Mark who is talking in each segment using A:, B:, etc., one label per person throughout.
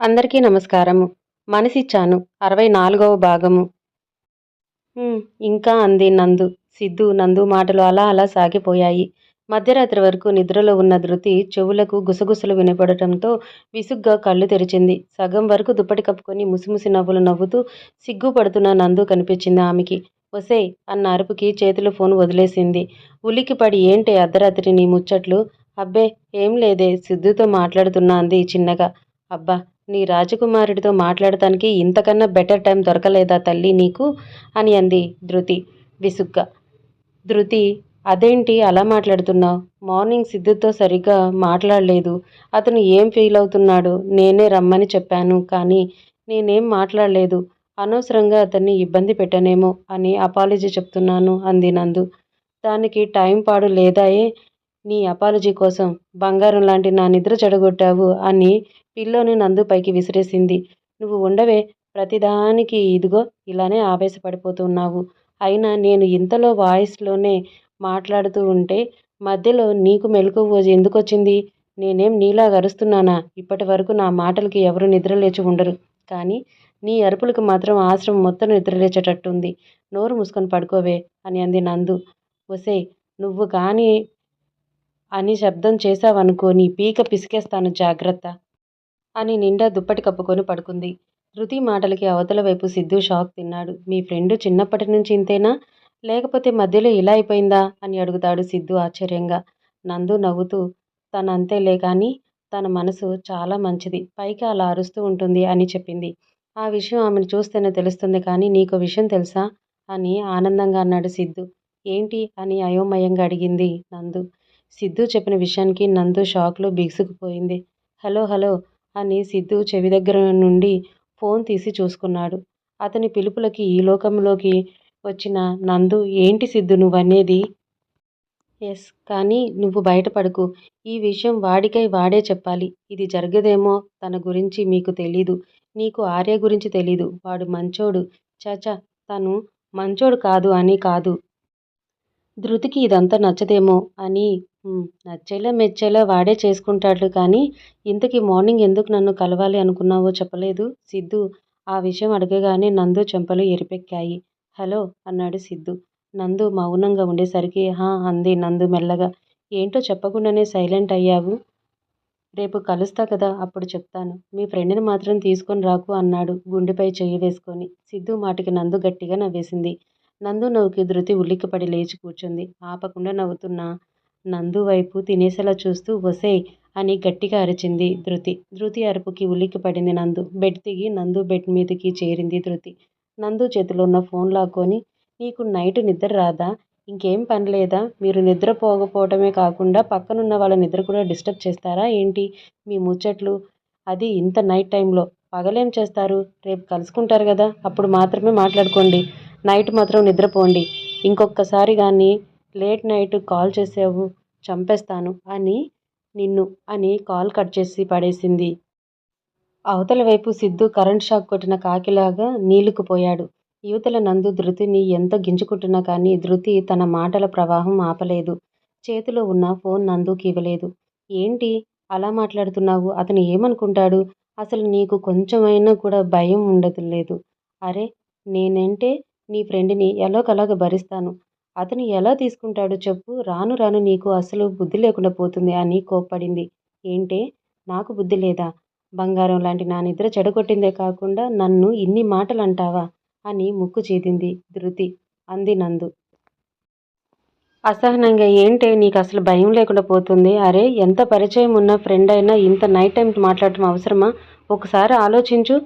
A: అందరికీ నమస్కారము. మనసిచ్చాను. అరవై నాలుగవ భాగము. ఇంకా అంది నందు. సిద్ధు నందు మాటలు అలా అలా సాగిపోయాయి. మధ్యరాత్రి వరకు నిద్రలో ఉన్న ధృతి చెవులకు గుసగుసలు వినపడటంతో విసుగ్గా కళ్ళు తెరిచింది. సగం వరకు దుప్పటి కప్పుకొని ముసిముసి నవ్వులు నవ్వుతూ సిగ్గుపడుతున్న నందు కనిపించింది ఆమెకి. ఒసేయ్ అన్న అరుపుకి చేతిలో ఫోన్ వదిలేసింది. ఉలిక్కిపడి ఏంటే అర్ధరాత్రి నీ ముచ్చట్లు? అబ్బే ఏం లేదే సిద్ధుతో మాట్లాడుతున్నా అంది చిన్నగా. అబ్బా నీ రాజకుమారుడితో మాట్లాడటానికి ఇంతకన్నా బెటర్ టైం దొరకలేదా తల్లి నీకు? అని అంది ధృతి విసుగ్గా. ధృతి అదేంటి అలా మాట్లాడుతున్నావు? మార్నింగ్ సిద్ధుతో సరిగ్గా మాట్లాడలేదు. అతను ఏం ఫీల్ అవుతున్నాడు? నేనే రమ్మని చెప్పాను కానీ నేనేం మాట్లాడలేదు. అనవసరంగా అతన్ని ఇబ్బంది పెట్టనేమో అని అపాలజీ చెప్తున్నాను అంది నందు. దానికి టైం పాడు లేదాయే నీ అపాలజీ కోసం బంగారం లాంటి నా నిద్ర చెడగొట్టావు అని పిల్లోని నందు పైకి విసిరేసింది. నువ్వు ఉండవే ప్రతిదానికి ఇదిగో ఇలానే ఆవేశపడిపోతున్నావు. అయినా నేను ఇంతలో వాయిస్లోనే మాట్లాడుతూ ఉంటే మధ్యలో నీకు మెలకువ ఎందుకొచ్చింది? నేనేం నీలా అరుస్తున్నానా? ఇప్పటి వరకు నా మాటలకి ఎవరు నిద్రలేచి ఉండరు. కానీ నీ అరుపులకు మాత్రం ఆశ్రమం మొత్తం నిద్రలేచేటట్టుంది నోరు మూసుకొని పడుకోవే అని అంది నందు. ఒసే నువ్వు కానీ అని శబ్దం చేశావనుకో నీ పీక పిసికేస్తాను జాగ్రత్త అని నిండా దుప్పటి కప్పుకొని పడుకుంది. రుతి మాటలకి అవతల వైపు సిద్ధు షాక్ తిన్నాడు. మీ ఫ్రెండ్ చిన్నప్పటి నుంచి ఇంతేనా? లేకపోతే మధ్యలో ఇలా అయిపోయిందా? అని అడుగుతాడు సిద్ధు ఆశ్చర్యంగా. నందు నవ్వుతూ తనంతేలే కానీ తన మనసు చాలా మంచిది. పైకి అలా అరుస్తూ ఉంటుంది అని చెప్పింది. ఆ విషయం ఆమెను చూస్తేనే తెలుస్తుంది కానీ నీకు విషయం తెలుసా? అని ఆనందంగా అన్నాడు సిద్ధు. ఏంటి? అని అయోమయంగా అడిగింది నందు. సిద్ధు చెప్పిన విషయానికి నందు షాక్లో బిగుసుకుపోయింది. హలో హలో అని సిద్ధు చెవి దగ్గర నుండి ఫోన్ తీసి చూసుకున్నాడు. అతని పిలుపులకి ఈ లోకంలోకి వచ్చిన నందు ఏంటి సిద్ధు నువ్వనేది? ఎస్ కానీ నువ్వు బయటపడకు. ఈ విషయం వాడికై వాడే చెప్పాలి. ఇది జరగదేమో తన గురించి మీకు తెలీదు. నీకు ఆర్య గురించి తెలీదు. వాడు మంచోడు. చాచా తను మంచోడు కాదు అని కాదు. ధృతికి ఇదంతా నచ్చదేమో అని నచ్చేలా మెచ్చేలా వాడే చేసుకుంటాడు కానీ ఇంతకీ మార్నింగ్ ఎందుకు నన్ను కలవాలి అనుకున్నావో చెప్పలేదు. సిద్ధు ఆ విషయం అడగగానే నందు చెంపలు ఎరిపెక్కాయి. హలో అన్నాడు సిద్ధు. నందు మౌనంగా ఉండేసరికి హా అంది నందు మెల్లగా. ఏంటో చెప్పకుండానే సైలెంట్ అయ్యావు. రేపు కలుస్తా కదా అప్పుడు చెప్తాను. మీ ఫ్రెండ్ని మాత్రం తీసుకొని రాకు అన్నాడు గుండెపై చెయ్యి వేసుకొని. సిద్ధు మాటికి నందు గట్టిగా నవ్వేసింది. నందు నవ్వుకి ధృతి ఉలిక్కిపడి లేచి కూర్చుంది. ఆపకుండా నవ్వుతున్నా నందు వైపు తినేసేలా చూస్తూ ఒసేయ్ అని గట్టిగా అరిచింది ధృతి. ధృతి అరుపుకి ఉలిక్కిపడింది నందు. బెడ్ దిగి నందు బెడ్ మీదకి చేరింది ధృతి. నందు చేతిలో ఉన్న ఫోన్ లాక్కొని నీకు నైట్ నిద్ర రాదా? ఇంకేం పని లేదా? మీరు నిద్రపోకపోవటమే కాకుండా పక్కనున్న వాళ్ళ నిద్ర కూడా డిస్టర్బ్ చేస్తారా? ఏంటి? మీ ముచ్చట్లు? అది ఇంత నైట్ టైంలో. పగలేం చేస్తారు? రేపు కలుసుకుంటారు కదా? అప్పుడు మాత్రమే మాట్లాడుకోండి. నైట్ మాత్రం నిద్రపోండి. ఇంకొకసారి కానీ లేట్ నైట్ కాల్ చేసావు చంపేస్తాను అని నిన్ను అని కాల్ కట్ చేసి పడేసింది. అవతల వైపు సిద్ధు కరెంట్ షాక్ కొట్టిన కాకిలాగా నీలుకుపోయాడు యువతల నందు ధృతిని ఎంత గింజుకుంటున్నా కానీ ధృతి తన మాటల ప్రవాహం ఆపలేదు. చేతిలో ఉన్న ఫోన్ నందుకి ఇవ్వలేదు. ఏంటి? అలా మాట్లాడుతున్నావు? అతను ఏమనుకుంటాడు? అసలు నీకు కొంచెమైనా కూడా భయం ఉండదు లేదు అరే నేనంటే నీ ఫ్రెండ్ని ఎలాగలాగ భరిస్తాను? అతను ఎలా తీసుకుంటాడో చెప్పు. రాను రాను నీకు అసలు బుద్ధి లేకుండా పోతుంది అని కోప్పడింది. ఏంటే? నాకు బుద్ధి లేదా? బంగారం లాంటి నా నిద్ర చెడగొట్టిందే కాకుండా నన్ను ఇన్ని మాటలు అంటావా అని ముక్కు చేదింది ధృతి. అంది నందు. అసహనంగా ఏంటే? నీకు అసలు భయం లేకుండా పోతుంది. అరే ఎంత పరిచయం ఉన్న ఫ్రెండ్ అయినా ఇంత నైట్ టైం మాట్లాడటం అవసరమా? ఒకసారి ఆలోచించు.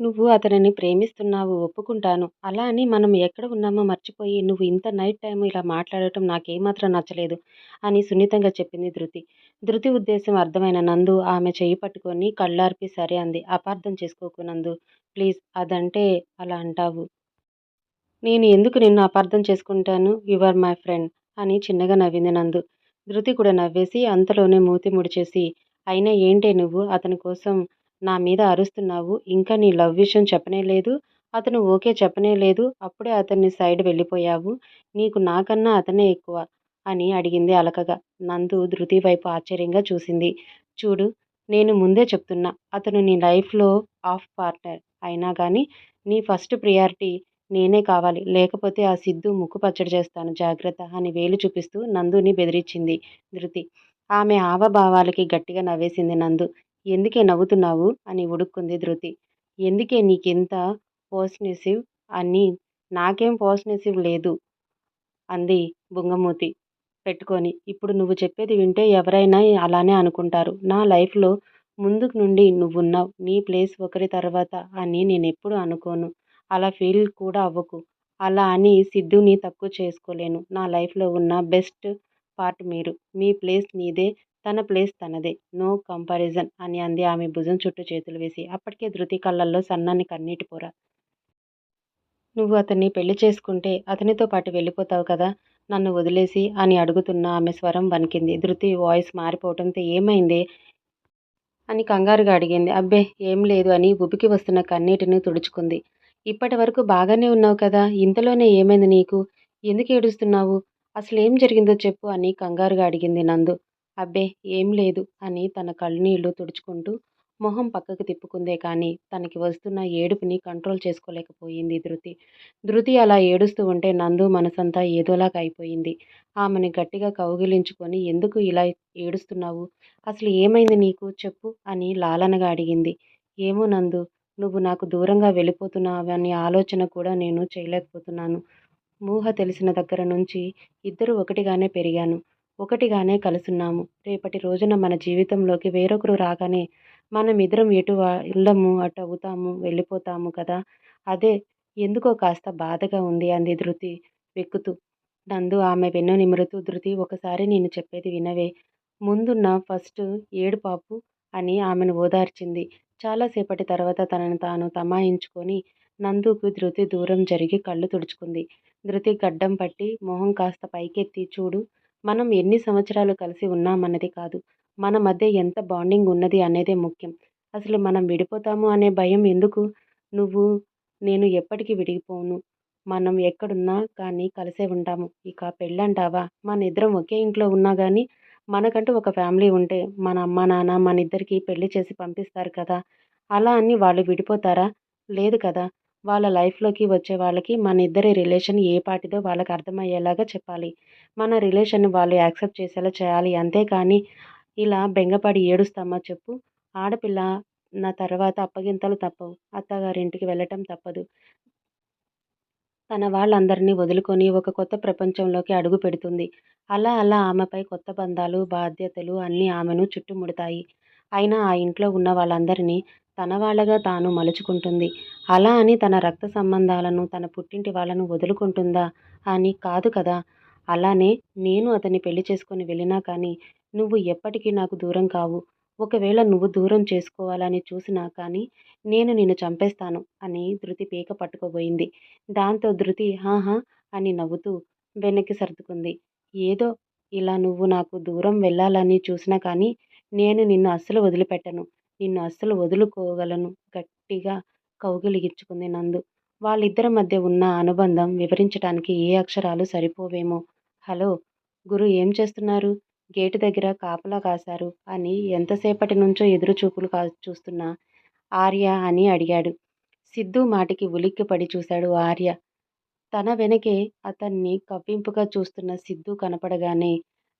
A: నువ్వు అతనిని ప్రేమిస్తున్నావు ఒప్పుకుంటాను. అలా అని మనం ఎక్కడ ఉన్నామో మర్చిపోయి నువ్వు ఇంత నైట్ టైం ఇలా మాట్లాడటం నాకేమాత్రం నచ్చలేదు అని సున్నితంగా చెప్పింది ధృతి. ధృతి ఉద్దేశం అర్థమైన నందు ఆమె చేయి పట్టుకొని కళ్ళార్పి సరే అంది. అపార్థం చేసుకోకు నందు. ప్లీజ్ అదంటే అలా అంటావు. నేను ఎందుకు నిన్ను అపార్థం చేసుకుంటాను? యు ఆర్ మై ఫ్రెండ్ అని చిన్నగా నవ్వింది నందు. ధృతి కూడా నవ్వేసి అంతలోనే మూతి ముడిచేసి అయినా ఏంటే నువ్వు? అతని కోసం నా మీద అరుస్తున్నావు. ఇంకా నీ లవ్ విషయం చెప్పనే లేదు. అతను ఓకే చెప్పనే లేదు. అప్పుడే అతన్ని సైడ్ వెళ్ళిపోయావు. నీకు నాకన్నా అతనే ఎక్కువ అని అడిగింది అలకగా. నందు ధృతి వైపు ఆశ్చర్యంగా చూసింది. చూడు నేను ముందే చెప్తున్నా. అతను నీ లైఫ్లో ఆఫ్ పార్ట్నర్ అయినా కానీ నీ ఫస్ట్ ప్రియారిటీ నేనే కావాలి. లేకపోతే ఆ సిద్ధు ముక్కు పచ్చడి చేస్తాను. జాగ్రత్త అని వేలు చూపిస్తూ నందుని బెదిరించింది ధృతి. ఆమె హావభావాలకి గట్టిగా నవ్వేసింది నందు. ఎందుకే నవ్వుతున్నావు? అని ఉడుక్కుంది ధృతి. ఎందుకే నీకింత పోస్నెసివ్? అని. నాకేం పోస్నెసివ్ లేదు అంది బుంగమూతి పెట్టుకొని. ఇప్పుడు నువ్వు చెప్పేది వింటే ఎవరైనా అలానే అనుకుంటారు. నా లైఫ్లో ముందుకు నుండి నువ్వున్నావు. నీ ప్లేస్ ఒకరి తర్వాత అని నేను ఎప్పుడు అనుకోను. అలా ఫీల్ కూడా అవ్వకు. అలా అని సిద్ధుని తక్కువ చేసుకోలేను. నా లైఫ్లో ఉన్న బెస్ట్ పార్ట్ మీరు. మీ ప్లేస్ నీదే. తన ప్లేస్ తనదే. నో కంపారిజన్ అని అంది ఆమె భుజం చుట్టూ చేతులు వేసి. అప్పటికే ధృతి కళ్ళల్లో సన్నాన్ని కన్నీటి పొర. నువ్వు అతన్ని పెళ్ళి చేసుకుంటే అతనితో పాటు వెళ్ళిపోతావు కదా? నన్ను వదిలేసి అని అడుగుతున్న ఆమె స్వరం వణికింది. ధృతి వాయిస్ మారిపోవటంతో ఏమైంది? అని కంగారుగా అడిగింది. అబ్బే ఏం లేదు అని ఉబికి వస్తున్న కన్నీటిని తుడుచుకుంది. ఇప్పటి వరకు బాగానే ఉన్నావు కదా? ఇంతలోనే ఏమైంది నీకు? ఎందుకు ఏడుస్తున్నావు? అసలు ఏం జరిగిందో చెప్పు అని కంగారుగా అడిగింది నందు. అబ్బే ఏం లేదు అని తన కళ్ళనీళ్ళు తుడుచుకుంటూ మొహం పక్కకు తిప్పుకుందే కానీ తనకి వస్తున్న ఏడుపుని కంట్రోల్ చేసుకోలేకపోయింది ధృతి. ధృతి అలా ఏడుస్తూ ఉంటే నందు మనసంతా ఏదోలాగా అయిపోయింది. ఆమెను గట్టిగా కౌగిలించుకొని ఎందుకు ఇలా ఏడుస్తున్నావు? అసలు ఏమైంది నీకు? చెప్పు అని లాలనగా అడిగింది. ఏమో నందు నువ్వు నాకు దూరంగా వెళ్ళిపోతున్నావనే ఆలోచన కూడా నేను చేయలేకపోతున్నాను. ఊహ తెలిసిన దగ్గర నుంచి ఇద్దరు ఒకటిగానే పెరిగాను. ఒకటిగానే కలుసున్నాము. రేపటి రోజున మన జీవితంలోకి వేరొకరు రాగానే మనం ఇద్దరం ఎటు వెళ్ళము అటు అవుతాము వెళ్ళిపోతాము కదా? అదే ఎందుకో కాస్త బాధగా ఉంది అంది ధృతి వెక్కుతూ. నందు ఆమె వెన్ను నిమురుతూ ధృతి ఒకసారి నేను చెప్పేది వినవే. ముందున్న ఫస్ట్ ఏడు పాపు అని ఆమెను ఓదార్చింది. చాలాసేపటి తర్వాత తనను తాను తమాయించుకొని నందుకు ధృతి దూరం జరిగి కళ్ళు తుడుచుకుంది. ధృతి గడ్డం పట్టి మొహం కాస్త పైకెత్తి చూడు మనం ఎన్ని సంవత్సరాలు కలిసి ఉన్నామన్నది కాదు. మన మధ్య ఎంత బాండింగ్ ఉన్నది అనేదే ముఖ్యం. అసలు మనం విడిపోతాము అనే భయం ఎందుకు? నువ్వు నేను ఎప్పటికీ విడిగిపోను మనం ఎక్కడున్నా కానీ కలిసే ఉంటాము. ఇక పెళ్ళంటావా? మన ఇద్దరం ఒకే ఇంట్లో ఉన్నా కానీ మనకంటూ ఒక ఫ్యామిలీ ఉంటే మన అమ్మ నాన్న మన ఇద్దరికి పెళ్ళి చేసి పంపిస్తారు కదా. అలా అని వాళ్ళు విడిపోతారా? లేదు కదా. వాళ్ళ లైఫ్లోకి వచ్చే వాళ్ళకి మన ఇద్దరి రిలేషన్ ఏ పాటిదో వాళ్ళకి అర్థమయ్యేలాగా చెప్పాలి. మన రిలేషన్ వాళ్ళు యాక్సెప్ట్ చేసేలా చేయాలి. అంతేకాని ఇలా బెంగపడి ఏడుస్తామా చెప్పు. ఆడపిల్ల నా తర్వాత అప్పగింతలు తప్పవు. అత్తగారింటికి వెళ్ళటం తప్పదు. తన వాళ్ళందరినీ వదులుకొని ఒక కొత్త ప్రపంచంలోకి అడుగు పెడుతుంది. అలా అలా ఆమెపై కొత్త బంధాలు బాధ్యతలు అన్నీ ఆమెను చుట్టుముడతాయి. అయినా ఆ ఇంట్లో ఉన్న వాళ్ళందరినీ తన వాళ్ళగా తాను మలుచుకుంటుంది. అలా అని తన రక్త సంబంధాలను తన పుట్టింటి వాళ్ళను వదులుకుంటుందా అని కాదు కదా. అలానే నేను అతన్ని పెళ్ళి చేసుకొని వెళ్ళినా కానీ నువ్వు ఎప్పటికీ నాకు దూరం కావు. ఒకవేళ నువ్వు దూరం చేసుకోవాలని చూసినా కానీ నేను నిన్ను చంపేస్తాను అని ధృతి పీక పట్టుకోబోయింది. దాంతో ధృతి హాహా అని నవ్వుతూ వెనక్కి సర్దుకుంది. ఏదో ఇలా నువ్వు నాకు దూరం వెళ్ళాలని చూసినా కానీ నేను నిన్ను అస్సలు వదిలిపెట్టను. నిన్ను అస్సలు వదులుకోగలను. గట్టిగా కౌగిలిగించుకుంది నందు. వాళ్ళిద్దరి మధ్య ఉన్న అనుబంధం వివరించడానికి ఏ అక్షరాలు సరిపోవేమో. హలో గురు ఏం చేస్తున్నారు? గేటు దగ్గర కాపలా కాశారు అని ఎంతసేపటి నుంచో ఎదురు చూపులు కా చూస్తున్న ఆర్య అని అడిగాడు. సిద్ధు మాటికి ఉలిక్కిపడి చూశాడు ఆర్య. తన వెనకే అతన్ని కవ్వింపుగా చూస్తున్న సిద్ధు కనపడగానే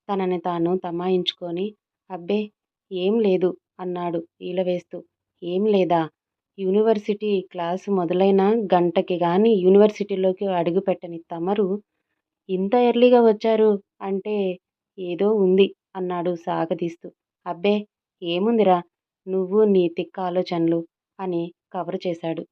A: తనని తాను తమాయించుకొని అబ్బే ఏం లేదు. అన్నాడు ఈలవేస్తూ. ఏం లేదా? యూనివర్సిటీ క్లాసు మొదలైన గంటకి గాని యూనివర్సిటీలోకి అడుగుపెట్టని తమరు ఇంత ఎర్లీగా వచ్చారు అంటే ఏదో ఉంది అన్నాడు సాగదీస్తూ. అబ్బే ఏముందిరా? నువ్వు నీ తిక్క ఆలోచనలు అని కవర్ చేశాడు.